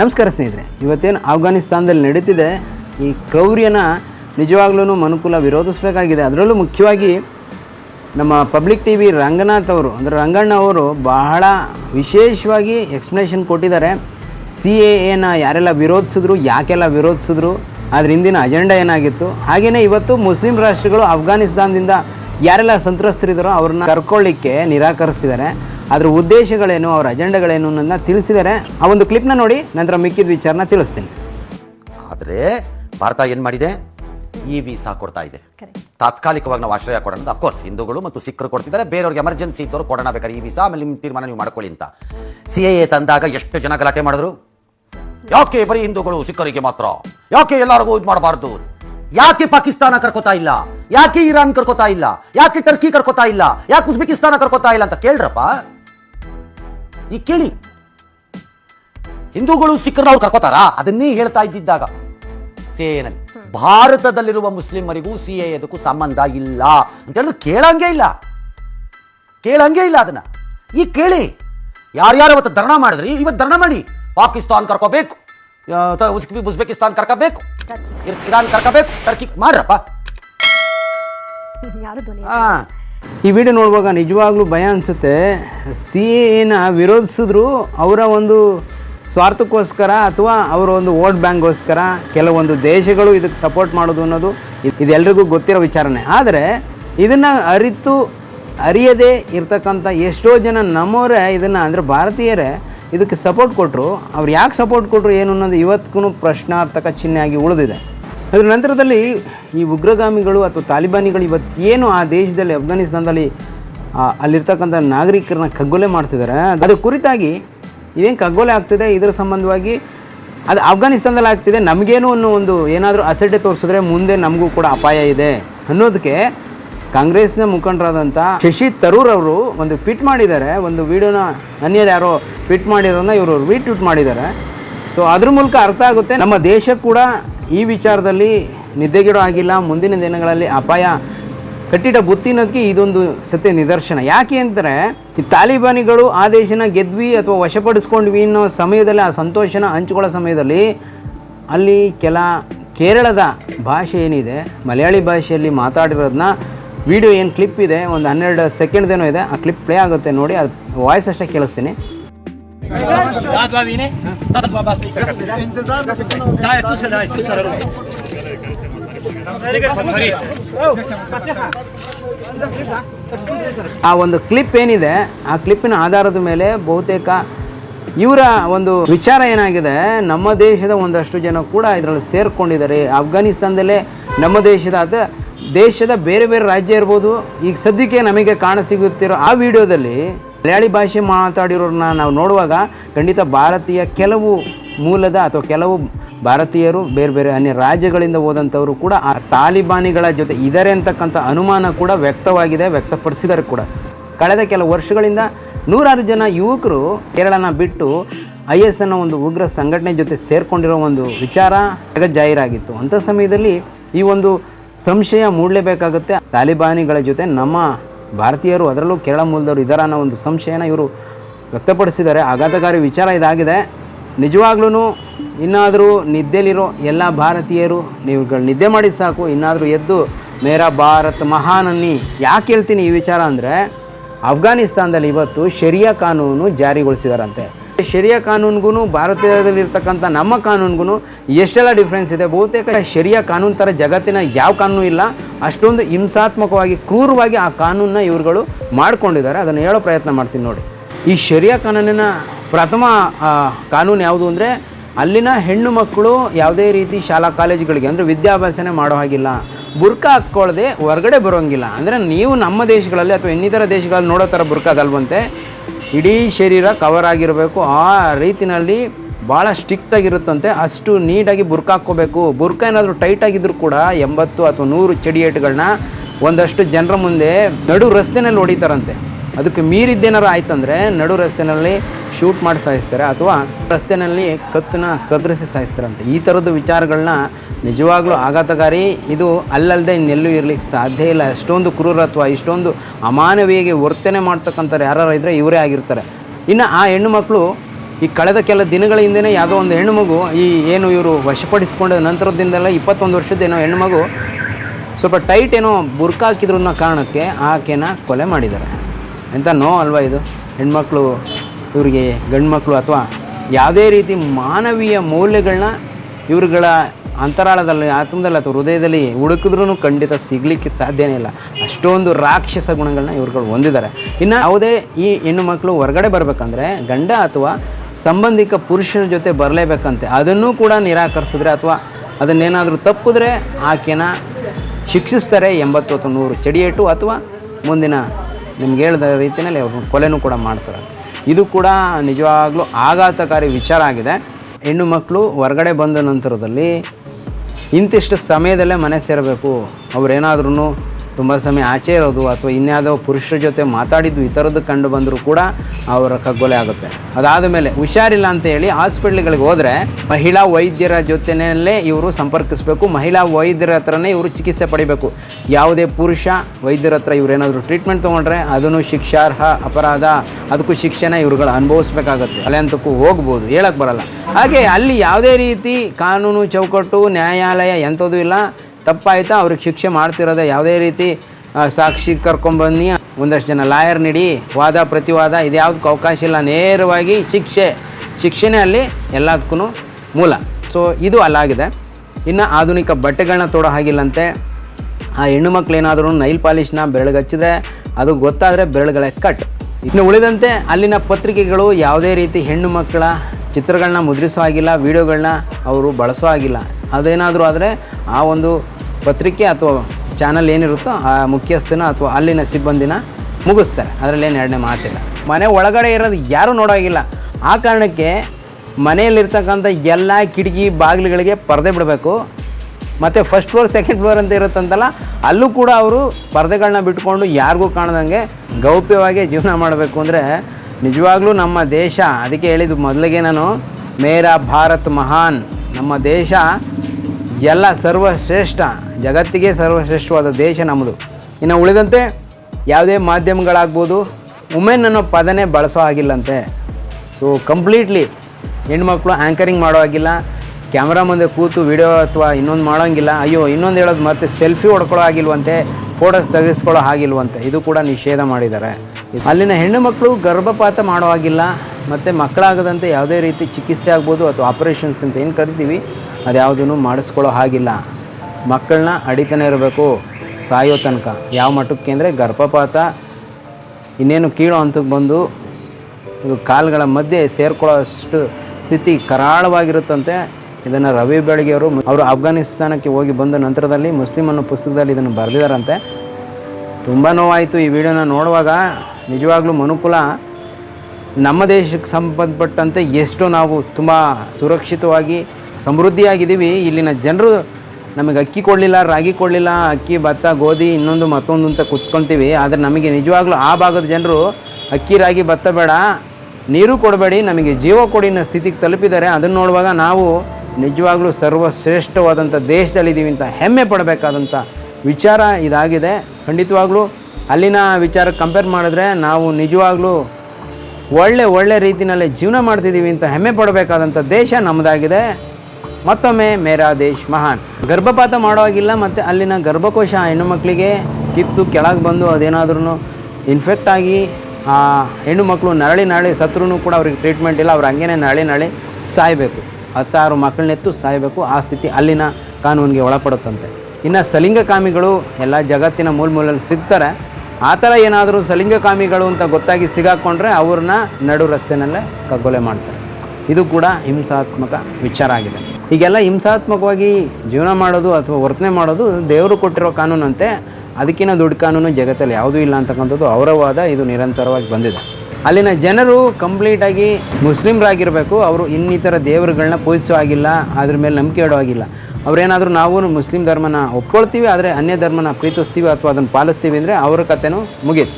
ನಮಸ್ಕಾರ ಸ್ನೇಹಿತರೆ, ಇವತ್ತೇನು ಆಫ್ಘಾನಿಸ್ತಾನದಲ್ಲಿ ನಡೀತಿದೆ, ಈ ಕ್ರೌರ್ಯನ ನಿಜವಾಗ್ಲೂ ಮನುಕುಲ ವಿರೋಧಿಸಬೇಕಾಗಿದೆ. ಅದರಲ್ಲೂ ಮುಖ್ಯವಾಗಿ ನಮ್ಮ ಪಬ್ಲಿಕ್ ಟಿ ವಿ ರಂಗನಾಥ್ ಅವರು, ಅಂದರೆ ರಂಗಣ್ಣ ಅವರು ಬಹಳ ವಿಶೇಷವಾಗಿ ಎಕ್ಸ್ಪ್ಲನೇಷನ್ ಕೊಟ್ಟಿದ್ದಾರೆ. ಸಿ ಎ ಎನ ಯಾರೆಲ್ಲ ವಿರೋಧಿಸಿದ್ರು, ಯಾಕೆಲ್ಲ ವಿರೋಧಿಸಿದ್ರು, ಅದ್ರ ಹಿಂದಿನ ಅಜೆಂಡಾ ಏನಾಗಿತ್ತು ಹಾಗೆಯೇ ಇವತ್ತು ಮುಸ್ಲಿಂ ರಾಷ್ಟ್ರಗಳು ಅಫ್ಘಾನಿಸ್ತಾನದಿಂದ ಯಾರೆಲ್ಲ ಸಂತ್ರಸ್ತರಿದ್ದಾರೋ ಅವ್ರನ್ನ ಕರ್ಕೊಳ್ಳಿಕ್ಕೆ ನಿರಾಕರಿಸ್ತಿದ್ದಾರೆ. ಅದರ ಉದ್ದೇಶಗಳೇನು ಅವರ ಅಜೆಂಡಗಳೇನು ಅನ್ನೋದನ್ನ ತಿಳಿಸಿದರೆ. ಆ ಒಂದು ಕ್ಲಿಪ್ನ ನೋಡಿ ನಂತರ ಮಿಕ್ಕಿದ ವಿಚಾರನ ತಿಳಿಸ್ತೀನಿ. ಆದರೆ ಭಾರತ ಏನು ಮಾಡಿದೆ? ಈ ವೀಸಾ ಕೊಡ್ತಾ ಇದೆ. ತಾತ್ಕಾಲಿಕವಾಗಿ ನಾವು ಆಶ್ರಯ ಕೊಡೋಣ ಅಫ್ಕೋರ್ಸ್ ಹಿಂದೂಗಳು ಮತ್ತು ಸಿಖ್ರು ಕೊಡ್ತಿದ್ದಾರೆ. ಬೇರೆಯವ್ರಿಗೆ ಎಮರ್ಜೆನ್ಸಿ ಇದ್ದವರು ಕೊಡೋಣ ಬೇಕಾದ್ರೆ ಈ ವೀಸಾ ಆಮೇಲೆ ನಿಮ್ಮ ತೀರ್ಮಾನ ನೀವು ಮಾಡ್ಕೊಳ್ಳಿ ಅಂತ. ಸಿ ಎ ತಂದಾಗ ಎಷ್ಟು ಜನ ಗಲಾಟೆ ಮಾಡಿದ್ರು? ಯಾಕೆ ಬರೀ ಹಿಂದೂಗಳು ಸಿಖ್ಖರಿಗೆ ಮಾತ್ರ? ಯಾಕೆ ಎಲ್ಲರಿಗೂ ಇದು ಮಾಡಬಾರ್ದು? ಯಾಕೆ ಪಾಕಿಸ್ತಾನ ಕರ್ಕೋತಾ ಇಲ್ಲ? ಯಾಕೆ ಇರಾನ್ ಕರ್ಕೋತಾ ಇಲ್ಲ? ಯಾಕೆ ಟರ್ಕಿ ಕರ್ಕೋತಾ ಇಲ್ಲ? ಯಾಕೆ ಉಜ್ಬೇಕಿಸ್ತಾನ ಕರ್ಕೋತಾ ಇಲ್ಲ ಅಂತ ಕೇಳ್ರಪ್ಪ. ಈಗ ಕೇಳಿ. ಹಿಂದೂಗಳು ಸಿಖ್ರನ್ನ ಅವ್ರು ಕರ್ಕೋತಾರಾ? ಅದನ್ನೇ ಹೇಳ್ತಾ ಇದ್ದಿದ್ದಾಗ. ಸೇನಲ್ಲಿ ಭಾರತದಲ್ಲಿರುವ ಮುಸ್ಲಿಮರಿಗೂ ಸಿ ಎದಕ್ಕೂ ಅದಕ್ಕೂ ಸಂಬಂಧ ಇಲ್ಲ. ಅಂತ ಹೇಳಿದ್ರು ಕೇಳಂಗೆ ಇಲ್ಲ. ಕೇಳಂಗೆ ಇಲ್ಲ ಅದನ್ನ. ಈಗ ಕೇಳಿ ಯಾರ್ಯಾರು ಅವತ್ತು ಧರಣ ಮಾಡಿದ್ರಿ? ಇವತ್ತು ಧರಣ ಮಾಡಿ. ಪಾಕಿಸ್ತಾನ್ ಕರ್ಕೋಬೇಕು. ಉಜ್ಬೇಕಿಸ್ತಾನ್ ಕರ್ಕೋಬೇಕು. ಇರಾನ್ ಕರ್ಕೋಬೇಕು. ಟರ್ಕಿ ಮಾಡ್ರಪ್ಪ. ಈ ವಿಡಿಯೋ ನೋಡುವಾಗ ನಿಜವಾಗ್ಲೂ ಭಯ ಅನಿಸುತ್ತೆ. ಸಿ ಎನ ವಿರೋಧಿಸಿದ್ರು ಅವರ ಒಂದು ಸ್ವಾರ್ಥಕ್ಕೋಸ್ಕರ ಅಥವಾ ಅವರ ಒಂದು ವೋಟ್ ಬ್ಯಾಂಕ್ಗೋಸ್ಕರ ಕೆಲವೊಂದು ದೇಶಗಳು ಇದಕ್ಕೆ ಸಪೋರ್ಟ್ ಮಾಡೋದು ಅನ್ನೋದು ಇದೆಲ್ಲರಿಗೂ ಗೊತ್ತಿರೋ ವಿಚಾರನೆ ಆದರೆ ಇದನ್ನು ಅರಿತು, ಅರಿಯದೇ ಇರ್ತಕ್ಕಂಥ ಎಷ್ಟೋ ಜನ ನಮ್ಮವರೇ ಇದನ್ನು ಅಂದರೆ ಭಾರತೀಯರೇ ಇದಕ್ಕೆ ಸಪೋರ್ಟ್ ಕೊಟ್ಟರು ಅವ್ರು ಯಾಕೆ ಸಪೋರ್ಟ್ ಕೊಟ್ಟರು ಏನು ಅನ್ನೋದು ಇವತ್ತಿಗೂ ಪ್ರಶ್ನಾರ್ಥಕ ಚಿಹ್ನೆ ಆಗಿ ಉಳಿದಿದೆ. ಅದರ ನಂತರದಲ್ಲಿ ಈ ಉಗ್ರಗಾಮಿಗಳು ಅಥವಾ ತಾಲಿಬಾನಿಗಳು ಇವತ್ತು ಏನು ಆ ದೇಶದಲ್ಲಿ ಅಫ್ಘಾನಿಸ್ತಾನದಲ್ಲಿ ಅಲ್ಲಿರ್ತಕ್ಕಂಥ ನಾಗರಿಕರನ್ನ ಕಗ್ಗೊಲೆ ಮಾಡ್ತಿದ್ದಾರೆ, ಅದರ ಕುರಿತಾಗಿ ಇದೇನು ಕಗ್ಗೊಲೆ ಆಗ್ತಿದೆ? ಇದರ ಸಂಬಂಧವಾಗಿ ಅದು ಅಫ್ಘಾನಿಸ್ತಾನದಲ್ಲಿ ಆಗ್ತಿದೆ, ನಮಗೇನು ಅನ್ನೋ ಒಂದು ಏನಾದರೂ ಅಸಡ್ಡೆ ತೋರಿಸಿದ್ರೆ ಮುಂದೆ ನಮಗೂ ಕೂಡ ಅಪಾಯ ಇದೆ ಅನ್ನೋದಕ್ಕೆ ಕಾಂಗ್ರೆಸ್ನ ಮುಖಂಡರಾದಂಥ ಶಶಿ ತರೂರ್ ಅವರು ಒಂದು ಟ್ವೀಟ್ ಮಾಡಿದ್ದಾರೆ. ಒಂದು ವೀಡಿಯೋನ ಅನ್ಯರು ಯಾರೋ ಟ್ವೀಟ್ ಮಾಡಿರೋನ್ನ ಇವರು ರೀಟ್ವೀಟ್ ಮಾಡಿದ್ದಾರೆ. ಸೊ, ಅದ್ರ ಮೂಲಕ ಅರ್ಥ ಆಗುತ್ತೆ, ನಮ್ಮ ದೇಶ ಕೂಡ ಈ ವಿಚಾರದಲ್ಲಿ ನಿದ್ದೆಗಿಡೋ ಆಗಿಲ್ಲ, ಮುಂದಿನ ದಿನಗಳಲ್ಲಿ ಅಪಾಯ. ಕಟ್ಟಿಡ ಬುತ್ತಿ ಅನ್ನೋದಕ್ಕೆ ಇದೊಂದು ಸತ್ಯ ನಿದರ್ಶನ. ಯಾಕೆ ಅಂದರೆ ಈ ತಾಲಿಬಾನಿಗಳು ಆ ದೇಶನ ಗೆದ್ವಿ ಅಥವಾ ವಶಪಡಿಸ್ಕೊಂಡ್ವಿ ಅನ್ನೋ ಸಮಯದಲ್ಲಿ, ಆ ಸಂತೋಷನ ಹಂಚ್ಕೊಳ್ಳೋ ಸಮಯದಲ್ಲಿ ಅಲ್ಲಿ ಕೆಲ ಕೇರಳದ ಭಾಷೆ ಏನಿದೆ, ಮಲಯಾಳಿ ಭಾಷೆಯಲ್ಲಿ ಮಾತಾಡಿರೋದನ್ನ ವಿಡಿಯೋ ಏನು ಕ್ಲಿಪ್ ಇದೆ, ಒಂದು ಹನ್ನೆರಡು ಸೆಕೆಂಡ್ದೇನೋ ಇದೆ, ಆ ಕ್ಲಿಪ್ ಪ್ಲೇ ಆಗುತ್ತೆ ನೋಡಿ, ಅದು ವಾಯ್ಸ್ ಅಷ್ಟೇ ಕೇಳಿಸ್ತೀನಿ. ಆ ಒಂದು ಕ್ಲಿಪ್ ಏನಿದೆ, ಆ ಕ್ಲಿಪ್ಪಿನ ಆಧಾರದ ಮೇಲೆ ಬಹುತೇಕ ಇವರ ಒಂದು ವಿಚಾರ ಏನಾಗಿದೆ, ನಮ್ಮ ದೇಶದ ಒಂದಷ್ಟು ಜನ ಕೂಡ ಇದರಲ್ಲಿ ಸೇರ್ಕೊಂಡಿದ್ದಾರೆ. ಅಫ್ಘಾನಿಸ್ತಾನದಲ್ಲೇ ನಮ್ಮ ದೇಶದ, ಅದ ದೇಶದ ಬೇರೆ ಬೇರೆ ರಾಜ್ಯ ಇರ್ಬೋದು. ಈಗ ಸದ್ಯಕ್ಕೆ ನಮಗೆ ಕಾಣಸಿಗುತ್ತಿರೋ ಆ ವಿಡಿಯೋದಲ್ಲಿ ಮಲಯಾಳಿ ಭಾಷೆ ಮಾತಾಡಿರೋರನ್ನ ನಾವು ನೋಡುವಾಗ ಖಂಡಿತ ಭಾರತೀಯ ಕೆಲವು ಮೂಲದ ಅಥವಾ ಕೆಲವು ಭಾರತೀಯರು, ಬೇರೆ ಬೇರೆ ಅನ್ಯ ರಾಜ್ಯಗಳಿಂದ ಹೋದಂಥವರು ಕೂಡ ಆ ತಾಲಿಬಾನಿಗಳ ಜೊತೆ ಇದ್ದಾರೆ ಅಂತಕ್ಕಂಥ ಅನುಮಾನ ಕೂಡ ವ್ಯಕ್ತವಾಗಿದೆ, ವ್ಯಕ್ತಪಡಿಸಿದ್ದಾರೆ ಕೂಡ. ಕಳೆದ ಕೆಲವು ವರ್ಷಗಳಿಂದ ನೂರಾರು ಜನ ಯುವಕರು ಕೇರಳನ ಬಿಟ್ಟು ಐ ಎಸ್ ಅನ್ನೋ ಒಂದು ಉಗ್ರ ಸಂಘಟನೆ ಜೊತೆ ಸೇರಿಕೊಂಡಿರೋ ಒಂದು ವಿಚಾರ ಜಾಹೀರಾಗಿತ್ತು ಅಂಥ ಸಮಯದಲ್ಲಿ ಈ ಒಂದು ಸಂಶಯ ಮೂಡಲೇಬೇಕಾಗುತ್ತೆ. ತಾಲಿಬಾನಿಗಳ ಜೊತೆ ನಮ್ಮ ಭಾರತೀಯರು ಅದರಲ್ಲೂ ಕೇರಳ ಮೂಲದವರು ಇದರ ಅನ್ನೋ ಒಂದು ಸಂಶಯನ ಇವರು ವ್ಯಕ್ತಪಡಿಸಿದ್ದಾರೆ. ಆಘಾತಕಾರಿ ವಿಚಾರ ಇದಾಗಿದೆ. ನಿಜವಾಗ್ಲೂ ಇನ್ನಾದರೂ ನಿದ್ದೆಲಿರೋ ಎಲ್ಲ ಭಾರತೀಯರು, ನೀವುಗಳು ನಿದ್ದೆ ಮಾಡಿದ ಸಾಕು, ಇನ್ನಾದರೂ ಎದ್ದು ಮೇರಾ ಭಾರತ್ ಮಹಾನನ್ನಿ ಯಾಕೆ ಹೇಳ್ತೀನಿ ಈ ವಿಚಾರ ಅಂದರೆ ಅಫ್ಘಾನಿಸ್ತಾನದಲ್ಲಿ ಇವತ್ತು ಶರಿಯಾ ಕಾನೂನು ಜಾರಿಗೊಳಿಸಿದಾರಂತೆ. ಶರಿಯಾ ಕಾನೂನಿಗೂ ಭಾರತದಲ್ಲಿರ್ತಕ್ಕಂಥ ನಮ್ಮ ಕಾನೂನಿಗೂ ಎಷ್ಟೆಲ್ಲ ಡಿಫ್ರೆನ್ಸ್ ಇದೆ? ಬಹುತೇಕ ಶರಿಯಾ ಕಾನೂನು ಥರ ಜಗತ್ತಿನ ಯಾವ ಕಾನೂನು ಇಲ್ಲ. ಅಷ್ಟೊಂದು ಹಿಂಸಾತ್ಮಕವಾಗಿ, ಕ್ರೂರವಾಗಿ ಆ ಕಾನೂನನ್ನ ಇವ್ರುಗಳು ಮಾಡ್ಕೊಂಡಿದ್ದಾರೆ. ಅದನ್ನು ಹೇಳೋ ಪ್ರಯತ್ನ ಮಾಡ್ತೀನಿ ನೋಡಿ. ಈ ಶರಿಯಾ ಕಾನೂನಿನ ಪ್ರಥಮ ಕಾನೂನು ಯಾವುದು ಅಂದರೆ, ಅಲ್ಲಿನ ಹೆಣ್ಣು ಮಕ್ಕಳು ಯಾವುದೇ ರೀತಿ ಶಾಲಾ ಕಾಲೇಜುಗಳಿಗೆ ಅಂದರೆ ವಿದ್ಯಾಭ್ಯಾಸನೇ ಮಾಡೋ ಹಾಗಿಲ್ಲ. ಬುರ್ಕ ಹಾಕ್ಕೊಳ್ಳದೆ ಹೊರಗಡೆ ಬರೋಂಗಿಲ್ಲ. ಅಂದರೆ ನೀವು ನಮ್ಮ ದೇಶಗಳಲ್ಲಿ ಅಥವಾ ಇನ್ನಿತರ ದೇಶಗಳಲ್ಲಿ ನೋಡೋ ಥರ ಬುರ್ಕಾದಲ್ವಂತೆ ಇಡೀ ಶರೀರ ಕವರ್ ಆಗಿರಬೇಕು. ಆ ರೀತಿನಲ್ಲಿ ಭಾಳ ಸ್ಟ್ರಿಕ್ಟ್ ಆಗಿರುತ್ತಂತೆ. ಅಷ್ಟು ನೀಟಾಗಿ ಬುರ್ಕ ಹಾಕ್ಕೋಬೇಕು. ಬುರ್ಕ ಏನಾದರೂ ಟೈಟ್ ಆಗಿದ್ರು ಕೂಡ ಎಂಬತ್ತು ಅಥವಾ ನೂರು ಚಡಿಯೇಟ್ಗಳನ್ನ ಒಂದಷ್ಟು ಜನರ ಮುಂದೆ ನಡು ರಸ್ತೆನಲ್ಲಿ ಹೊಡಿತಾರಂತೆ. ಅದಕ್ಕೆ ಮೀರಿದ್ದೇನಾರು ಆಯ್ತಂದ್ರೆ ನಡು ರಸ್ತೆನಲ್ಲಿ ಶೂಟ್ ಮಾಡಿ ಸಾಯಿಸ್ತಾರೆ ಅಥವಾ ರಸ್ತೆನಲ್ಲಿ ಕತ್ತನ್ನ ಕತ್ತರಿಸಿ ಸಾಯಿಸ್ತಾರಂತೆ. ಈ ಥರದ ವಿಚಾರಗಳನ್ನ ನಿಜವಾಗ್ಲೂ ಆಘಾತಕಾರಿ. ಇದು ಅಲ್ಲಲ್ಲದೆ ಇನ್ನೆಲ್ಲೂ ಇರಲಿಕ್ಕೆ ಸಾಧ್ಯ ಇಲ್ಲ. ಎಷ್ಟೊಂದು ಕ್ರೂರತ್ವ, ಇಷ್ಟೊಂದು ಅಮಾನವೀಯಗೆ ವರ್ತನೆ ಮಾಡ್ತಕ್ಕಂಥವ್ರು ಯಾರು ಇದ್ದರೆ ಇವರೇ ಆಗಿರ್ತಾರೆ. ಇನ್ನು ಆ ಹೆಣ್ಣು ಮಕ್ಕಳು ಈ ಕಳೆದ ಕೆಲ ದಿನಗಳ ಹಿಂದೆಯೇ ಯಾವುದೋ ಒಂದು ಹೆಣ್ಣು ಮಗು ಈ ಏನು ಇವರು ವಶಪಡಿಸಿಕೊಂಡ ನಂತರದಿಂದೆಲ್ಲ ಇಪ್ಪತ್ತೊಂದು ವರ್ಷದ್ದೇನೋ ಹೆಣ್ಣು ಮಗು ಸ್ವಲ್ಪ ಟೈಟ್ ಏನೋ ಬುರ್ಕ ಹಾಕಿದ್ರು ಅನ್ನೋ ಕಾರಣಕ್ಕೆ ಆಕೆನ ಕೊಲೆ ಮಾಡಿದ್ದಾರೆ. ಎಂಥ ನೋ ಅಲ್ವಾ ಇದು? ಹೆಣ್ಮಕ್ಳು, ಇವರಿಗೆ ಗಂಡು ಮಕ್ಕಳು ಅಥವಾ ಯಾವುದೇ ರೀತಿ ಮಾನವೀಯ ಮೌಲ್ಯಗಳನ್ನ ಇವರುಗಳ ಅಂತರಾಳದಲ್ಲಿ, ಆತ್ಮದಲ್ಲಿ ಅಥವಾ ಹೃದಯದಲ್ಲಿ ಹುಡುಕಿದ್ರೂ ಖಂಡಿತ ಸಿಗಲಿಕ್ಕೆ ಸಾಧ್ಯನೇ ಇಲ್ಲ. ಅಷ್ಟೊಂದು ರಾಕ್ಷಸ ಗುಣಗಳನ್ನ ಇವ್ರುಗಳು ಹೊಂದಿದ್ದಾರೆ. ಇನ್ನು ಯಾವುದೇ ಈ ಹೆಣ್ಣು ಮಕ್ಕಳು ಹೊರಗಡೆ ಬರಬೇಕಂದ್ರೆ ಗಂಡ ಅಥವಾ ಸಂಬಂಧಿಕ ಪುರುಷರ ಜೊತೆ ಬರಲೇಬೇಕಂತೆ. ಅದನ್ನೂ ಕೂಡ ನಿರಾಕರಿಸಿದ್ರೆ ಅಥವಾ ಅದನ್ನೇನಾದರೂ ತಪ್ಪಿದ್ರೆ ಆಕೆನ ಶಿಕ್ಷಿಸ್ತಾರೆ ಎಂಬತ್ತು ಅಥವಾ ನೂರು ಚಡಿಯೇಟು ಅಥವಾ ಮುಂದಿನ ನಿಮ್ಗೆ ಹೇಳಿದ ರೀತಿಯಲ್ಲಿ ಅವ್ರನ್ನ ಕೊಲೆನೂ ಕೂಡ ಮಾಡ್ತಾರೆ. ಇದು ಕೂಡ ನಿಜವಾಗ್ಲೂ ಆಘಾತಕಾರಿ ವಿಚಾರ ಆಗಿದೆ. ಹೆಣ್ಣು ಮಕ್ಕಳು ಹೊರಗಡೆ ಬಂದ ನಂತರದಲ್ಲಿ ಇಂತಿಷ್ಟು ಸಮಯದಲ್ಲೇ ಮನೆ ಸೇರಬೇಕು. ಅವ್ರೇನಾದ್ರೂ ತುಂಬ ಸಮಯ ಆಚೆ ಇರೋದು ಅಥವಾ ಇನ್ಯಾವುದೋ ಪುರುಷರ ಜೊತೆ ಮಾತಾಡಿದ್ದು ಈ ಥರದ್ದು ಕಂಡು ಬಂದರೂ ಕೂಡ ಅವರ ಕಗ್ಗೊಲೆ ಆಗುತ್ತೆ. ಅದಾದ ಮೇಲೆ ಹುಷಾರಿಲ್ಲ ಅಂತ ಹೇಳಿ ಹಾಸ್ಪಿಟ್ಲ್ಗಳಿಗೆ ಹೋದರೆ ಮಹಿಳಾ ವೈದ್ಯರ ಜೊತೆಯಲ್ಲೇ ಇವರು ಸಂಪರ್ಕಿಸಬೇಕು. ಮಹಿಳಾ ವೈದ್ಯರ ಹತ್ರನೇ ಇವರು ಚಿಕಿತ್ಸೆ ಪಡಿಬೇಕು. ಯಾವುದೇ ಪುರುಷ ವೈದ್ಯರ ಹತ್ರ ಇವರೇನಾದರೂ ಟ್ರೀಟ್ಮೆಂಟ್ ತೊಗೊಂಡ್ರೆ ಅದನ್ನು ಶಿಕ್ಷಾರ್ಹ ಅಪರಾಧ, ಅದಕ್ಕೂ ಶಿಕ್ಷಣ ಇವರುಗಳು ಅನುಭವಿಸ್ಬೇಕಾಗತ್ತೆ. ಅಲೆ ಅಂತಕ್ಕೂ ಹೋಗ್ಬೋದು ಹೇಳಕ್ಕೆ ಬರಲ್ಲ. ಹಾಗೆ ಅಲ್ಲಿ ಯಾವುದೇ ರೀತಿ ಕಾನೂನು ಚೌಕಟ್ಟು, ನ್ಯಾಯಾಲಯ ಎಂಥದ್ದು ಇಲ್ಲ. ತಪ್ಪಾಯ್ತಾ ಅವ್ರಿಗೆ ಶಿಕ್ಷೆ ಮಾಡ್ತಿರೋದೆ ಯಾವುದೇ ರೀತಿ ಸಾಕ್ಷಿ ಕರ್ಕೊಂಬನ್ನಿ ಒಂದಷ್ಟು ಜನ ಲಾಯರ್ ನೀಡಿ, ವಾದ ಪ್ರತಿವಾದ, ಇದ್ಯಾವುದಕ್ಕೂ ಅವಕಾಶ ಇಲ್ಲ. ನೇರವಾಗಿ ಶಿಕ್ಷೆ, ಶಿಕ್ಷೆನೇ ಅಲ್ಲಿ ಎಲ್ಲದಕ್ಕೂ ಮೂಲ. ಸೊ ಇದು ಅಲ್ಲಾಗಿದೆ. ಇನ್ನು ಆಧುನಿಕ ಬಟ್ಟೆಗಳನ್ನ ತೊಡೋ ಹಾಗಿಲ್ಲಂತೆ. ಆ ಹೆಣ್ಣು ಮಕ್ಳು ಏನಾದರೂ ನೈಲ್ ಪಾಲಿಷ್ನ ಬೆರಳಿಗೆ ಹಚ್ಚಿದ್ರೆ ಅದು ಗೊತ್ತಾದರೆ ಬೆರಳುಗಳೇ ಕಟ್. ಇನ್ನು ಉಳಿದಂತೆ ಅಲ್ಲಿನ ಪತ್ರಿಕೆಗಳು ಯಾವುದೇ ರೀತಿ ಹೆಣ್ಣು ಮಕ್ಕಳ ಚಿತ್ರಗಳನ್ನ ಮುದ್ರಿಸೋ ಆಗಿಲ್ಲ ವೀಡಿಯೋಗಳನ್ನ ಅವರು ಬಳಸೋ ಆಗಿಲ್ಲ ಅದೇನಾದರೂ ಆದರೆ ಆ ಒಂದು ಪತ್ರಿಕೆ ಅಥವಾ ಚಾನಲ್ ಏನಿರುತ್ತೋ ಆ ಮುಖ್ಯಸ್ಥನ ಅಥವಾ ಅಲ್ಲಿನ ಸಿಬ್ಬಂದಿನ ಮುಗಿಸ್ತಾರೆ. ಅದರಲ್ಲಿ ಏನು ಎರಡನೇ ಮಾತಿಲ್ಲ. ಮನೆ ಒಳಗಡೆ ಇರೋದು ಯಾರೂ ನೋಡೋಗಿಲ್ಲ. ಆ ಕಾರಣಕ್ಕೆ ಮನೆಯಲ್ಲಿರ್ತಕ್ಕಂಥ ಎಲ್ಲ ಕಿಟಕಿ ಬಾಗಿಲುಗಳಿಗೆ ಪರದೆ ಬಿಡಬೇಕು. ಮತ್ತು ಫಸ್ಟ್ ಫ್ಲೋರ್ ಸೆಕೆಂಡ್ ಫ್ಲೋರ್ ಅಂತ ಇರುತ್ತಂತಲ್ಲ, ಅಲ್ಲೂ ಕೂಡ ಅವರು ಪರದೆಗಳನ್ನ ಬಿಟ್ಕೊಂಡು ಯಾರಿಗೂ ಕಾಣದಂಗೆ ಗೌಪ್ಯವಾಗಿ ಜೀವನ ಮಾಡಬೇಕು ಅಂದರೆ ನಿಜವಾಗ್ಲೂ ನಮ್ಮ ದೇಶ, ಅದಕ್ಕೆ ಹೇಳಿದ್ದು ಮೊದಲಿಗೆ ನಾನು, ಮೇರಾ ಭಾರತ್ ಮಹಾನ್. ನಮ್ಮ ದೇಶ ಎಲ್ಲ ಸರ್ವಶ್ರೇಷ್ಠ, ಜಗತ್ತಿಗೆ ಸರ್ವಶ್ರೇಷ್ಠವಾದ ದೇಶ ನಮ್ಮದು. ಇನ್ನು ಉಳಿದಂತೆ ಯಾವುದೇ ಮಾಧ್ಯಮಗಳಾಗ್ಬೋದು ವುಮೆನ್ ಅನ್ನೋ ಪದನೇ ಬಳಸೋ ಆಗಿಲ್ಲಂತೆ ಸೊ ಕಂಪ್ಲೀಟ್ಲಿ ಹೆಣ್ಮಕ್ಳು ಆ್ಯಂಕರಿಂಗ್ ಮಾಡೋ ಹಾಗಿಲ್ಲ. ಕ್ಯಾಮ್ರಾ ಮುಂದೆ ಕೂತು ವಿಡಿಯೋ ಅಥವಾ ಇನ್ನೊಂದು ಮಾಡೋಂಗಿಲ್ಲ. ಅಯ್ಯೋ, ಇನ್ನೊಂದು ಹೇಳೋದು ಮತ್ತೆ ಸೆಲ್ಫಿ ಹೊಡ್ಕೊಳ್ಳೋ ಆಗಿಲ್ವಂತೆ ಫೋಟೋಸ್ ತೆಗೆಸ್ಕೊಳ್ಳೋ ಹಾಗಿಲ್ವಂತೆ. ಇದು ಕೂಡ ನಿಷೇಧ ಮಾಡಿದ್ದಾರೆ. ಅಲ್ಲಿನ ಹೆಣ್ಣು ಮಕ್ಕಳು ಗರ್ಭಪಾತ ಮಾಡೋ ಹಾಗಿಲ್ಲ. ಮತ್ತು ಮಕ್ಕಳಾಗದಂತೆ ಯಾವುದೇ ರೀತಿ ಚಿಕಿತ್ಸೆ ಆಗ್ಬೋದು ಅಥವಾ ಆಪರೇಷನ್ಸ್ ಅಂತ ಏನು ಕರಿತೀವಿ? ಅದು ಯಾವುದನ್ನು ಮಾಡಿಸ್ಕೊಳ್ಳೋ ಹಾಗಿಲ್ಲ. ಮಕ್ಕಳನ್ನ ಅಡಿತನ ಇರಬೇಕು ಸಾಯೋ ತನಕ. ಯಾವ ಮಟ್ಟಕ್ಕೆ ಅಂದರೆ ಗರ್ಭಪಾತ, ಇನ್ನೇನು ಕೀಳೋ ಹಂತಕ್ಕೆ ಬಂದು ಇದು ಕಾಲುಗಳ ಮಧ್ಯೆ ಸೇರ್ಕೊಳ್ಳೋಷ್ಟು ಸ್ಥಿತಿ ಕರಾಳವಾಗಿರುತ್ತಂತೆ. ಇದನ್ನು ರವಿ ಬೆಳಗೆಯವರು ಅವರು ಅಫ್ಘಾನಿಸ್ತಾನಕ್ಕೆ ಹೋಗಿ ಬಂದ ನಂತರದಲ್ಲಿ ಮುಸ್ಲಿಮ್ ಅನ್ನೋ ಪುಸ್ತಕದಲ್ಲಿ ಇದನ್ನು ಬರೆದಿದ್ದಾರಂತೆ ತುಂಬ ನೋವಾಯಿತು ಈ ವಿಡಿಯೋನ ನೋಡುವಾಗ. ನಿಜವಾಗ್ಲೂ ಮನುಕುಲ ನಮ್ಮ ದೇಶಕ್ಕೆ ಸಂಬಂಧಪಟ್ಟಂತೆ ಎಷ್ಟು ನಾವು ತುಂಬ ಸುರಕ್ಷಿತವಾಗಿ ಸಮೃದ್ಧಿಯಾಗಿದ್ದೀವಿ. ಇಲ್ಲಿನ ಜನರು ನಮಗೆ ಅಕ್ಕಿ ಕೊಡಲಿಲ್ಲ, ರಾಗಿ ಕೊಡಲಿಲ್ಲ, ಅಕ್ಕಿ, ಭತ್ತ, ಗೋಧಿ, ಇನ್ನೊಂದು ಮತ್ತೊಂದು ಅಂತ ಕುತ್ಕೊಳ್ತೀವಿ ಆದರೆ ನಮಗೆ ನಿಜವಾಗ್ಲೂ ಆ ಭಾಗದ ಜನರು ಅಕ್ಕಿ, ರಾಗಿ, ಭತ್ತ ಬೇಡ, ನೀರು ಕೊಡಬೇಡಿ, ನಮಗೆ ಜೀವ ಕೊಡಿ ಅನ್ನೋ ಸ್ಥಿತಿಗೆ ತಲುಪಿದ್ದಾರೆ. ಅದನ್ನು ನೋಡುವಾಗ ನಾವು ನಿಜವಾಗ್ಲೂ ಸರ್ವಶ್ರೇಷ್ಠವಾದಂಥ ದೇಶದಲ್ಲಿದ್ದೀವಿ ಅಂತ ಹೆಮ್ಮೆ ಪಡಬೇಕಾದಂಥ ವಿಚಾರ ಇದಾಗಿದೆ. ಖಂಡಿತವಾಗ್ಲೂ ಅಲ್ಲಿನ ವಿಚಾರ ಕಂಪೇರ್ ಮಾಡಿದ್ರೆ ನಾವು ನಿಜವಾಗ್ಲೂ ಒಳ್ಳೆ ಒಳ್ಳೆ ರೀತಿಯಲ್ಲಿ ಜೀವನ ಮಾಡ್ತಿದ್ದೀವಿ ಅಂತ ಹೆಮ್ಮೆ ಪಡಬೇಕಾದಂಥ ದೇಶ ನಮ್ಮದಾಗಿದೆ. ಮತ್ತೊಮ್ಮೆ ಮೇರಾ ದೇಶ್ ಮಹಾನ್. ಗರ್ಭಪಾತ ಮಾಡೋವಾಗಿಲ್ಲ ಮತ್ತು ಅಲ್ಲಿನ ಗರ್ಭಕೋಶ ಹೆಣ್ಣು ಮಕ್ಕಳಿಗೆ ಕಿತ್ತು ಕೆಳಗೆ ಬಂದು ಅದೇನಾದ್ರೂ ಇನ್ಫೆಕ್ಟ್ ಆಗಿ, ಆ, ಹೆಣ್ಣು ಮಕ್ಕಳು ನರಳಿ ನರಳಿ ಸತ್ರೂ ಕೂಡ ಅವ್ರಿಗೆ ಟ್ರೀಟ್ಮೆಂಟ್ ಇಲ್ಲ. ಅವ್ರು ಹಂಗೇನೆ ನರಳಿ ನರಳಿ ಸಾಯಬೇಕು. ಹತ್ತಾರು ಮಕ್ಕಳನ್ನೆತ್ತು ಸಾಯಬೇಕು. ಆ ಸ್ಥಿತಿ ಅಲ್ಲಿನ ಕಾನೂನಿಗೆ ಒಳಪಡುತ್ತಂತೆ. ಇನ್ನು ಸಲಿಂಗಕಾಮಿಗಳು ಎಲ್ಲ ಜಗತ್ತಿನ ಮೂಲ ಮೂಲಲ್ಲಿ ಸಿಗ್ತಾರೆ. ಆ ಥರ ಏನಾದರೂ ಸಲಿಂಗಕಾಮಿಗಳು ಅಂತ ಗೊತ್ತಾಗಿ ಸಿಗಾಕೊಂಡ್ರೆ ಅವ್ರನ್ನ ನಡು ರಸ್ತೆನಲ್ಲೇ ಕಗ್ಗೊಲೆ ಮಾಡ್ತಾರೆ. ಇದು ಕೂಡ ಹಿಂಸಾತ್ಮಕ ವಿಚಾರ ಆಗಿದೆ. ಹೀಗೆಲ್ಲ ಹಿಂಸಾತ್ಮಕವಾಗಿ ಜೀವನ ಮಾಡೋದು ಅಥವಾ ವರ್ತನೆ ಮಾಡೋದು ದೇವರು ಕೊಟ್ಟಿರೋ ಕಾನೂನಂತೆ ಅದಕ್ಕಿಂತ ದುಡ್ಡು ಕಾನೂನು ಜಗತ್ತಲ್ಲಿ ಯಾವುದೂ ಇಲ್ಲ ಅಂತಕ್ಕಂಥದ್ದು ಅವರ ವಾದ, ಇದು ನಿರಂತರವಾಗಿ ಬಂದಿದೆ. ಅಲ್ಲಿನ ಜನರು ಕಂಪ್ಲೀಟಾಗಿ ಮುಸ್ಲಿಮ್ರಾಗಿರಬೇಕು. ಅವರು ಇನ್ನಿತರ ದೇವರುಗಳನ್ನ ಪೂಜಿಸೋ ಆಗಿಲ್ಲ ಅದ್ರ ಮೇಲೆ ನಂಬಿಕೆ ಇಡೋ ಆಗಿಲ್ಲ ಅವರೇನಾದರೂ ನಾವು ಮುಸ್ಲಿಂ ಧರ್ಮನ ಒಪ್ಕೊಳ್ತೀವಿ, ಆದರೆ ಅನ್ಯ ಧರ್ಮನ ಪ್ರೀತಿಸ್ತೀವಿ ಅಥವಾ ಅದನ್ನು ಪಾಲಿಸ್ತೀವಿ ಅಂದರೆ ಅವರ ಕಥೆನೂ ಮುಗೀತು.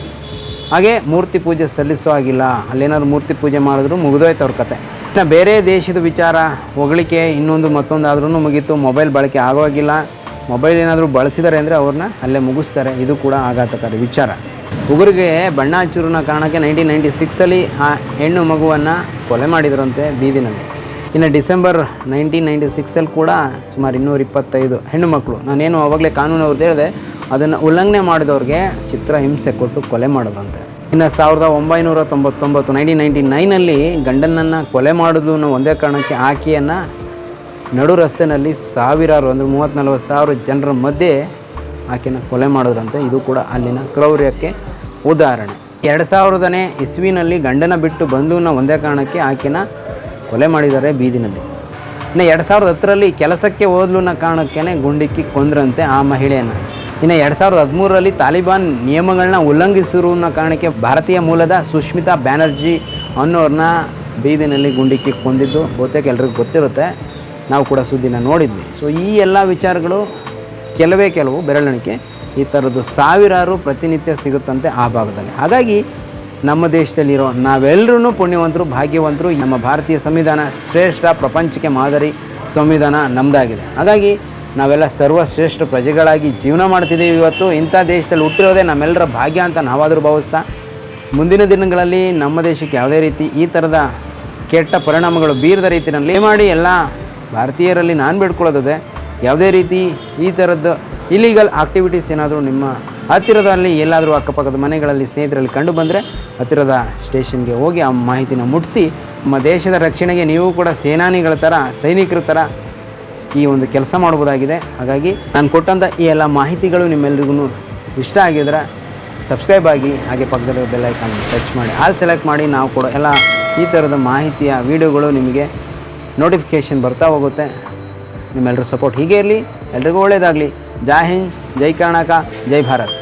ಹಾಗೆ ಮೂರ್ತಿ ಪೂಜೆ ಸಲ್ಲಿಸೋ ಆಗಿಲ್ಲ ಅಲ್ಲೇನಾದ್ರು ಮೂರ್ತಿ ಪೂಜೆ ಮಾಡಿದ್ರು ಮುಗಿದೋಯ್ತು ಅವ್ರ ಕತೆ. ಇನ್ನು ಬೇರೆ ದೇಶದ ವಿಚಾರ, ಹೊಗಳಿಕೆ, ಇನ್ನೊಂದು ಮತ್ತೊಂದು ಆದ್ರೂ ಮುಗೀತು, ಮೊಬೈಲ್ ಬಳಕೆ ಆಗೋಗಿಲ್ಲ ಮೊಬೈಲ್ ಏನಾದರೂ ಬಳಸಿದ್ದಾರೆ ಅಂದರೆ ಅವ್ರನ್ನ ಅಲ್ಲೇ ಮುಗಿಸ್ತಾರೆ. ಇದು ಕೂಡ ಆಘಾತಕಾರಿ ವಿಚಾರ. ಉಗುರಿಗೆ ಬಣ್ಣ ಕಾರಣಕ್ಕೆ ನೈನ್ಟೀನ್ ನೈಂಟಿ ಸಿಕ್ಸಲ್ಲಿ ಆ ಹೆಣ್ಣು ಮಗುವನ್ನು ಕೊಲೆ ಮಾಡಿದ್ರಂತೆ ಬೀದಿನಲ್ಲಿ. ಇನ್ನು ಡಿಸೆಂಬರ್ ನೈನ್ಟೀನ್ ನೈಂಟಿ ಸಿಕ್ಸಲ್ಲಿ ಕೂಡ ಸುಮಾರು ಇನ್ನೂರ ಇಪ್ಪತ್ತೈದು ಹೆಣ್ಣು ಮಕ್ಕಳು ನಾನೇನು ಆವಾಗಲೇ ಕಾನೂನು ಅವ್ರದ್ದು ಹೇಳಿದೆ, ಅದನ್ನು ಉಲ್ಲಂಘನೆ ಮಾಡಿದವ್ರಿಗೆ ಚಿತ್ರ ಹಿಂಸೆ ಕೊಟ್ಟು ಕೊಲೆ ಮಾಡೋದಂತೆ. ಇನ್ನು ಸಾವಿರದ ಒಂಬೈನೂರ ತೊಂಬತ್ತೊಂಬತ್ತು ನೈನ್ಟೀನ್ ನೈಂಟಿ ನೈನಲ್ಲಿ ಗಂಡನನ್ನು ಕೊಲೆ ಮಾಡೋದು ಅನ್ನೋ ಒಂದೇ ಕಾರಣಕ್ಕೆ ಆಕೆಯನ್ನು ನಡು ರಸ್ತೆಯಲ್ಲಿ ಸಾವಿರಾರು ಅಂದರೆ ಮೂವತ್ತು ನಲ್ವತ್ತು ಸಾವಿರ ಜನರ ಮಧ್ಯೆ ಆಕೆನ ಕೊಲೆ ಮಾಡೋದ್ರಂತೆ. ಇದು ಕೂಡ ಅಲ್ಲಿನ ಕ್ರೌರ್ಯಕ್ಕೆ ಉದಾಹರಣೆ. ಎರಡು ಸಾವಿರದನೇ ಇಸ್ವಿನಲ್ಲಿ ಗಂಡನ ಬಿಟ್ಟು ಬಂದು ಅನ್ನೋ ಒಂದೇ ಕಾರಣಕ್ಕೆ ಆಕೆನ ಕೊಲೆ ಮಾಡಿದ್ದಾರೆ ಬೀದಿನಲ್ಲಿ. ಇನ್ನು ಎರಡು ಸಾವಿರದ ಹತ್ತರಲ್ಲಿ ಕೆಲಸಕ್ಕೆ ಅನ್ನೋ ಕಾರಣಕ್ಕೇ ಗುಂಡಿಕ್ಕಿ ಕೊಂದ್ರಂತೆ ಆ ಮಹಿಳೆಯನ್ನು. ಇನ್ನು ಎರಡು ಸಾವಿರದ ಹದಿಮೂರರಲ್ಲಿ ತಾಲಿಬಾನ್ ನಿಯಮಗಳನ್ನ ಉಲ್ಲಂಘಿಸಿರು ಅನ್ನೋ ಕಾರಣಕ್ಕೆ ಭಾರತೀಯ ಮೂಲದ ಸುಷ್ಮಿತಾ ಬ್ಯಾನರ್ಜಿ ಅನ್ನೋರನ್ನ ಬೀದಿನಲ್ಲಿ ಗುಂಡಿಕ್ಕಿ ಕೊಂದಿದ್ದು. ಬಹುತೇಕ ಎಲ್ರಿಗೂ ಗೊತ್ತಿರುತ್ತೆ. ನಾವು ಕೂಡ ಸುದ್ದಿನ ನೋಡಿದ್ವಿ. ಸೊ ಈ ಎಲ್ಲ ವಿಚಾರಗಳು ಕೆಲವೇ ಕೆಲವು ಬೆರಳೆಣಿಕೆ. ಈ ಥರದ್ದು ಸಾವಿರಾರು ಪ್ರತಿನಿತ್ಯ ಸಿಗುತ್ತಂತೆ ಆ ಭಾಗದಲ್ಲಿ. ಹಾಗಾಗಿ ನಮ್ಮ ದೇಶದಲ್ಲಿರೋ ನಾವೆಲ್ಲರೂ ಪುಣ್ಯವಂತರು, ಭಾಗ್ಯವಂತರು. ನಮ್ಮ ಭಾರತೀಯ ಸಂವಿಧಾನ ಶ್ರೇಷ್ಠ ಪ್ರಪಂಚಕ್ಕೆ ಮಾದರಿ ಸಂವಿಧಾನ ನಮ್ಮದಾಗಿದೆ ಹಾಗಾಗಿ ನಾವೆಲ್ಲ ಸರ್ವಶ್ರೇಷ್ಠ ಪ್ರಜೆಗಳಾಗಿ ಜೀವನ ಮಾಡ್ತಿದ್ದೀವಿ ಇವತ್ತು. ಇಂಥ ದೇಶದಲ್ಲಿ ಹುಟ್ಟಿರೋದೇ ನಮ್ಮೆಲ್ಲರ ಭಾಗ್ಯ ಅಂತ ನಾವಾದರೂ ಭಾವಿಸ್ತಾ, ಮುಂದಿನ ದಿನಗಳಲ್ಲಿ ನಮ್ಮ ದೇಶಕ್ಕೆ ಯಾವುದೇ ರೀತಿ ಈ ಥರದ ಕೆಟ್ಟ ಪರಿಣಾಮಗಳು ಬೀರದ ರೀತಿಯಲ್ಲಿ ಮಾಡಿ ಎಲ್ಲ ಭಾರತೀಯರಲ್ಲಿ ನಾನು ಬೇಡ್ಕೊಳ್ಳೋದಿದೆ. ಯಾವುದೇ ರೀತಿ ಈ ಥರದ್ದು ಇಲೀಗಲ್ ಆಕ್ಟಿವಿಟೀಸ್ ಏನಾದರೂ ನಿಮ್ಮ ಹತ್ತಿರದಲ್ಲಿ ಎಲ್ಲಾದರೂ ಅಕ್ಕಪಕ್ಕದ ಮನೆಗಳಲ್ಲಿ ಸ್ನೇಹಿತರಲ್ಲಿ ಕಂಡು ಬಂದರೆ ಹತ್ತಿರದ ಸ್ಟೇಷನ್ಗೆ ಹೋಗಿ ಆ ಮಾಹಿತಿನ ಮುಟ್ಟಿಸಿ, ನಮ್ಮ ದೇಶದ ರಕ್ಷಣೆಗೆ ನೀವು ಕೂಡ ಸೇನಾನಿಗಳ ಥರ, ಸೈನಿಕರ ಥರ ಈ ಒಂದು ಕೆಲಸ ಮಾಡ್ಬೋದಾಗಿದೆ ಹಾಗಾಗಿ ನಾನು ಕೊಟ್ಟಂಥ ಈ ಎಲ್ಲ ಮಾಹಿತಿಗಳು ನಿಮ್ಮೆಲ್ರಿಗೂ ಇಷ್ಟ ಆಗಿದ್ರೆ ಸಬ್ಸ್ಕ್ರೈಬ್ ಆಗಿ, ಹಾಗೆ ಪಕ್ಕದಲ್ಲಿ ಬೆಲ್ ಐಕಾನ್ ಟಚ್ ಮಾಡಿ ಆಲ್ ಸೆಲೆಕ್ಟ್ ಮಾಡಿ, ನಾವು ಕೂಡ ಎಲ್ಲ ಈ ಥರದ ಮಾಹಿತಿಯ ವೀಡಿಯೋಗಳು ನಿಮಗೆ ನೋಟಿಫಿಕೇಷನ್ ಬರ್ತಾ ಹೋಗುತ್ತೆ. ನಿಮ್ಮೆಲ್ಲರ ಸಪೋರ್ಟ್ ಹೀಗೆ ಇರಲಿ, ಎಲ್ರಿಗೂ ಒಳ್ಳೆಯದಾಗಲಿ ಜೈ ಹಿಂದ್, ಜೈ ಕರ್ನಾಟಕ, ಜೈ ಭಾರತ್.